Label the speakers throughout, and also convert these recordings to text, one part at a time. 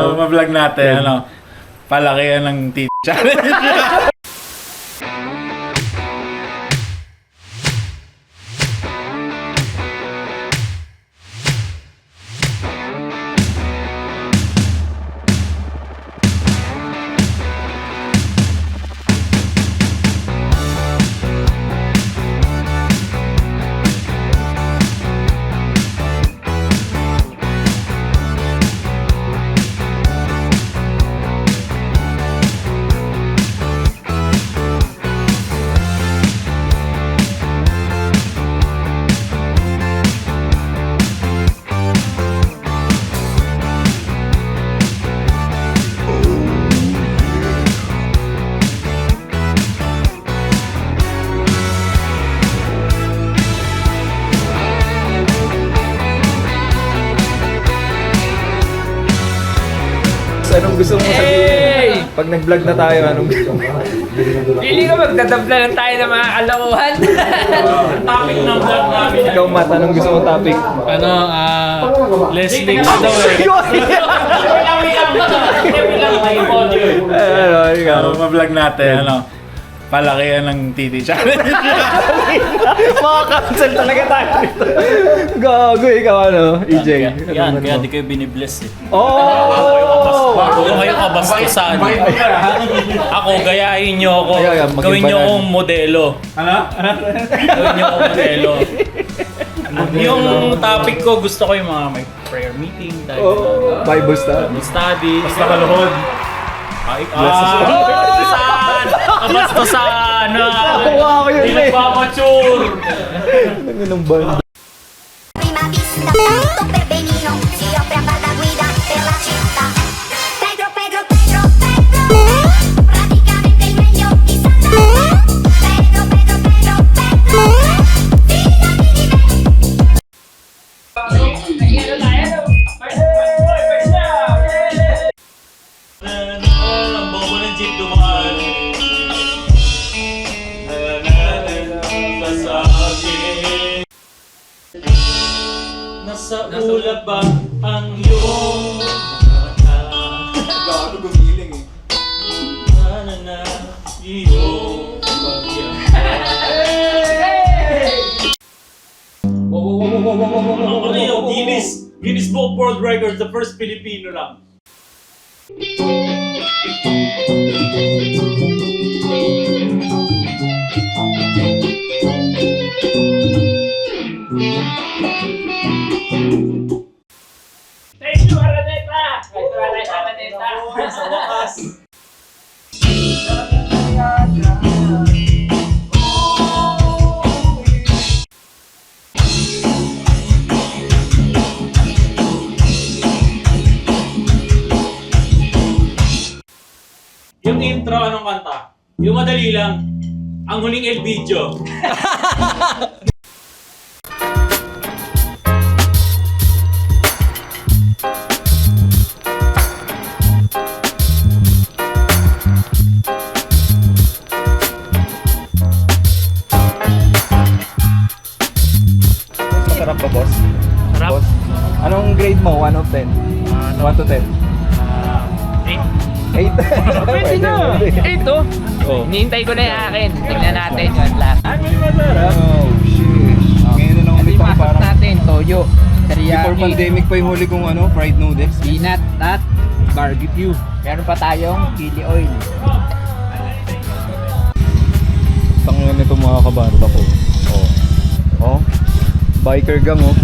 Speaker 1: So, ma-vlog natin, ano, palakihan ng tit challenge.
Speaker 2: Anong gusto mo sabihin? Pag nag-vlog na tayo, anong gusto mo?
Speaker 3: Pili ko magdadabla lang tayo ng mga kalokohan.
Speaker 1: Topic ng vlog namin.
Speaker 2: Ikaw, Matt, anong gusto mong topic?
Speaker 1: Ano, ah, Leslie ka daw eh.
Speaker 2: ano, ikaw?
Speaker 1: So, ma-vlog natin, ano, palakihan ng titi challenge.
Speaker 2: Makakancel talaga tayo dito. Gago, ikaw ano, EJ?
Speaker 4: Yan,
Speaker 2: Ano
Speaker 4: yan, kaya di kayo binibless eh.
Speaker 2: Oh!
Speaker 4: Bago kayo kabastusan. ako, gayahin nyo ako. Gawin nyo akong modelo.
Speaker 1: ano? Ano?
Speaker 4: Gawin nyo akong modelo. yung topic ko, gusto ko yung mga may prayer meeting, dahil
Speaker 2: Oh, Bible study.
Speaker 4: Bible study.
Speaker 1: Basta kaluhod.
Speaker 4: Ay, ah, kabastusan! Kabastusan!
Speaker 2: Nakuha ko yun
Speaker 4: Hindi
Speaker 2: eh.
Speaker 4: nagpapamature!
Speaker 2: Ano ng band?
Speaker 5: Prima vista, tutto per benino, si offre a guida per la città. Pedro, Pedro, Pedro, Pedro, praticamente il meglio di Santa. Pedro, Pedro, Pedro, Pedro, fidati di me.
Speaker 4: Ang bobo ng jeep dumaan. Nasa ulap ba ang iyong mata?
Speaker 2: Gago, gumiling eh.
Speaker 4: Na na iyong Ano yun? Guinness Guinness Book World Records, the first Filipino lang.
Speaker 3: Thank you,
Speaker 4: Yung intro, anong kanta? Yung madali lang. Ang huling El Video.
Speaker 2: 8.
Speaker 3: Pwede na. Ito.
Speaker 2: Oh.
Speaker 3: Hinihintay ko na yung akin. Tingnan natin yung last.
Speaker 2: Ano yung masarap? Oh, shit. Ngayon na lang ulit ako parang...
Speaker 3: natin. Toyo.
Speaker 2: Before
Speaker 3: Teriyaki.
Speaker 2: pandemic pa yung huli kong ano, fried noodles.
Speaker 3: Peanut, nut, barbecue. Meron pa tayong chili oil.
Speaker 2: Tangan nito mga kabata ko. Oh. Oh. Biker gang oh.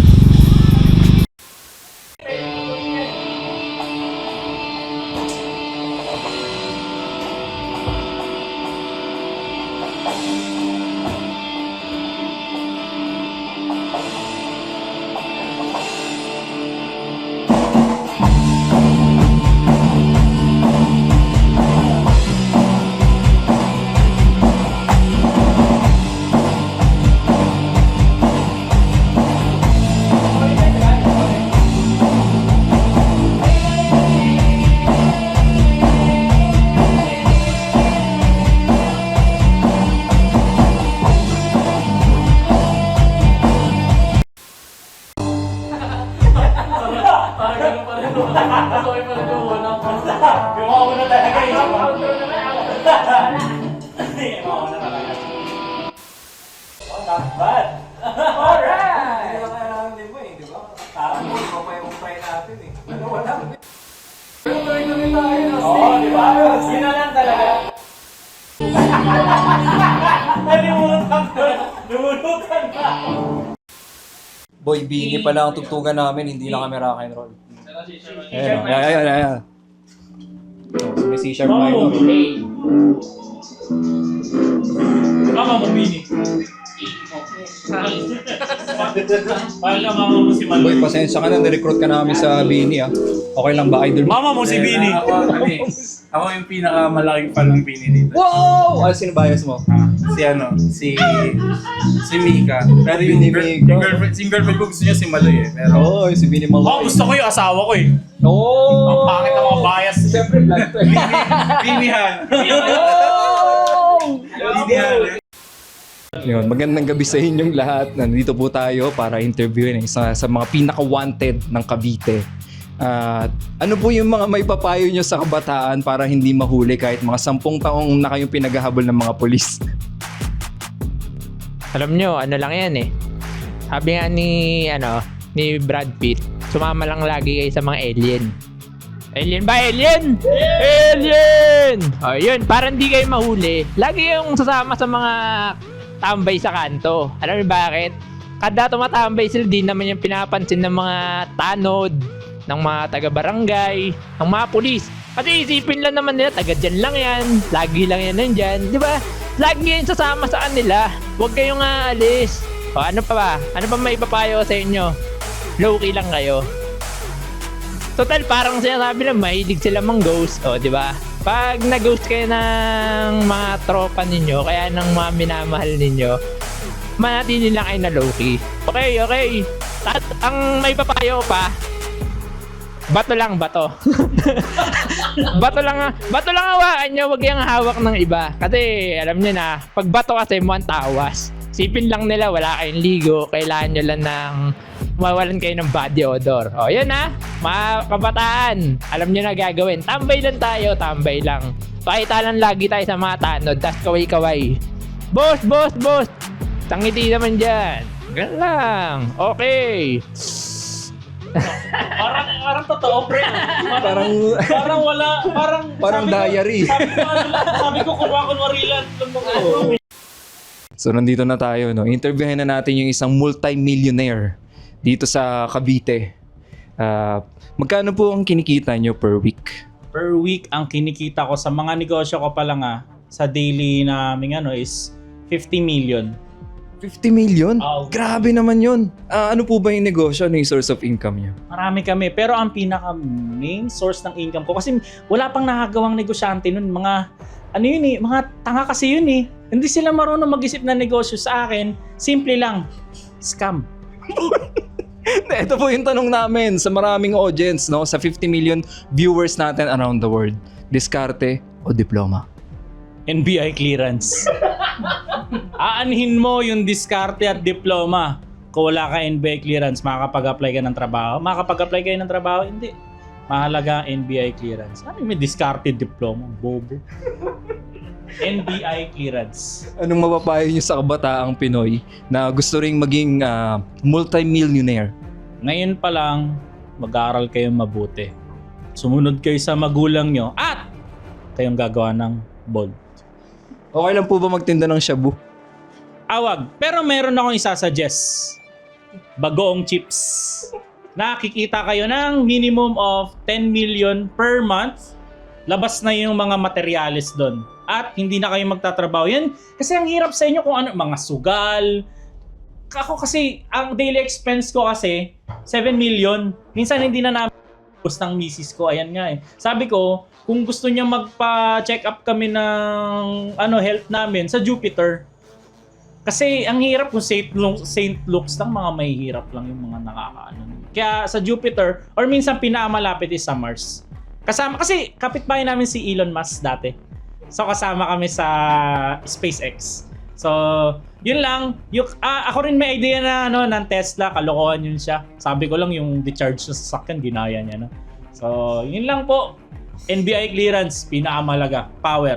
Speaker 4: Oo, di ba? Yun na lang talaga. Nalimutan ko. Lumulutan ka.
Speaker 2: Boy, bini pala ang tugtugan namin, hindi na kami rock and roll. Ayan, o. ayan, ayan, ayan. Oh, may C-sharp
Speaker 4: Mama mo,
Speaker 2: minor.
Speaker 4: Mama mo, Bini. Parang ka mama mo si
Speaker 2: Boy,
Speaker 4: Maloy.
Speaker 2: pasensya ka na, nirecruit ka namin sa bini ah. Okay lang ba, idol?
Speaker 4: Mama mo si Bini.
Speaker 1: Ako, ano eh, ako yung pinakamalaking fan ng Bini dito.
Speaker 2: Wow! Ano sino bias mo?
Speaker 1: Ah, si ano, si si Mika. Pero yung,
Speaker 2: Bini
Speaker 1: girl,
Speaker 2: Mika.
Speaker 1: yung girlfriend, yung girlfriend ko gusto niya si Maloy eh. Pero
Speaker 2: Oo, oh, si Bini
Speaker 4: Oh,
Speaker 2: Malay.
Speaker 4: gusto ko yung asawa ko eh.
Speaker 2: Oo!
Speaker 4: Ang pangit ng mga bias.
Speaker 2: Siyempre, black to eh.
Speaker 1: Binihan. Binihan.
Speaker 2: Yun, magandang gabi sa inyong lahat. Nandito po tayo para interviewin ang isa sa mga pinaka-wanted ng Cavite. At ano po yung mga may papayo nyo sa kabataan para hindi mahuli kahit mga sampung taong na kayong pinaghahabol ng mga polis?
Speaker 3: Alam nyo, ano lang yan eh. Sabi nga ni, ano, ni Brad Pitt, sumama lang lagi kayo sa mga alien. Alien ba? Alien! Alien! O yun, para hindi kayo mahuli, lagi yung sasama sa mga tambay sa kanto. Alam niyo bakit? Kada tumatambay sila, di naman yung pinapansin ng mga tanod, ng mga taga-barangay, ng mga pulis. Kasi isipin lang naman nila, taga dyan lang yan, lagi lang yan nandyan, di ba? Lagi yan sasama sa kanila. Huwag kayong aalis. O ano pa ba? Ano pa may ipapayo sa inyo? Low-key lang kayo. Total, parang sinasabi na mahilig sila mang ghost. O, di ba? Pag na-ghost kayo ng mga tropa ninyo, kaya ng mga minamahal ninyo, manatili lang kayo na low-key. Okay, okay. At ang may papayo pa, bato lang, bato. bato lang, bato lang hawakan nyo, wag yung hawak ng iba. Kasi alam nyo na, pag bato kasi mukhang tawas. Sipin lang nila, wala kayong ligo, kailangan nyo lang ng mawalan kayo ng body odor. O, yun ha, mga kabataan, alam nyo na gagawin. Tambay lang tayo, tambay lang. Pakita lang lagi tayo sa mga tanod, tas kaway-kaway. Boss, boss, boss! Tangiti naman dyan. Ganun lang. Okay.
Speaker 4: Parang, parang totoo, pre.
Speaker 2: Parang,
Speaker 4: Parang wala, parang...
Speaker 2: parang
Speaker 4: sabi ko-
Speaker 2: diary.
Speaker 4: Sabi ko, ano sabi ko, lang. lang ako.
Speaker 2: So nandito na tayo, no? Interviewin na natin yung isang multi-millionaire dito sa Cavite. Ah, magkano po ang kinikita nyo per week?
Speaker 4: Per week, ang kinikita ko sa mga negosyo ko pa lang ah, sa daily naming ano is 50 million.
Speaker 2: 50 million?
Speaker 4: Oo.
Speaker 2: Grabe naman yun. Ah, ano po ba yung negosyo? Ano yung source of income nyo?
Speaker 4: Marami kami. Pero ang pinaka main source ng income ko, kasi wala pang nakagawang negosyante nun. Mga, ano yun eh, mga tanga kasi yun eh. Hindi sila marunong mag-isip ng negosyo sa akin. Simple lang, scam.
Speaker 2: Ito po yung tanong namin sa maraming audience, no? Sa 50 million viewers natin around the world. Diskarte o diploma?
Speaker 4: NBI clearance. Aanhin mo yung diskarte at diploma. Kung wala ka NBI clearance, makakapag-apply ka ng trabaho. Makakapag-apply kayo ng trabaho? Hindi. Mahalaga NBI clearance. Ano may diskarte diploma? Bobo. NBI clearance.
Speaker 2: Anong mapapayo nyo sa kabataang Pinoy na gusto ring maging ah, multi-millionaire?
Speaker 4: Ngayon pa lang, mag-aaral kayong mabuti. Sumunod kayo sa magulang nyo at kayong gagawa ng bold.
Speaker 2: Okay lang po ba magtinda ng shabu?
Speaker 4: Awag. Pero meron akong isasuggest. Bagoong chips. Nakikita kayo ng minimum of 10 million per month. Labas na yung mga materyales doon. At hindi na kayo magtatrabaho. Yan, kasi ang hirap sa inyo kung ano, mga sugal. Ako kasi, ang daily expense ko kasi, 7 million. Minsan hindi na namin ubos ng misis ko. Ayan nga eh. Sabi ko, kung gusto niya magpa-check up kami ng ano health namin sa Jupiter, kasi ang hirap kung St. Luke's, St. Luke's lang, mga mahihirap lang yung mga nakakaano. Kaya sa Jupiter, or minsan pinakamalapit is sa Mars. Kasama, kasi kapitbahay namin si Elon Musk dati. So kasama kami sa SpaceX. So, yun lang. Yung, ah, ako rin may idea na ano, ng Tesla, kalokohan yun siya. Sabi ko lang yung decharge sa sasakyan, ginaya niya. No? So, yun lang po. NBI clearance, pinakamalaga. Power.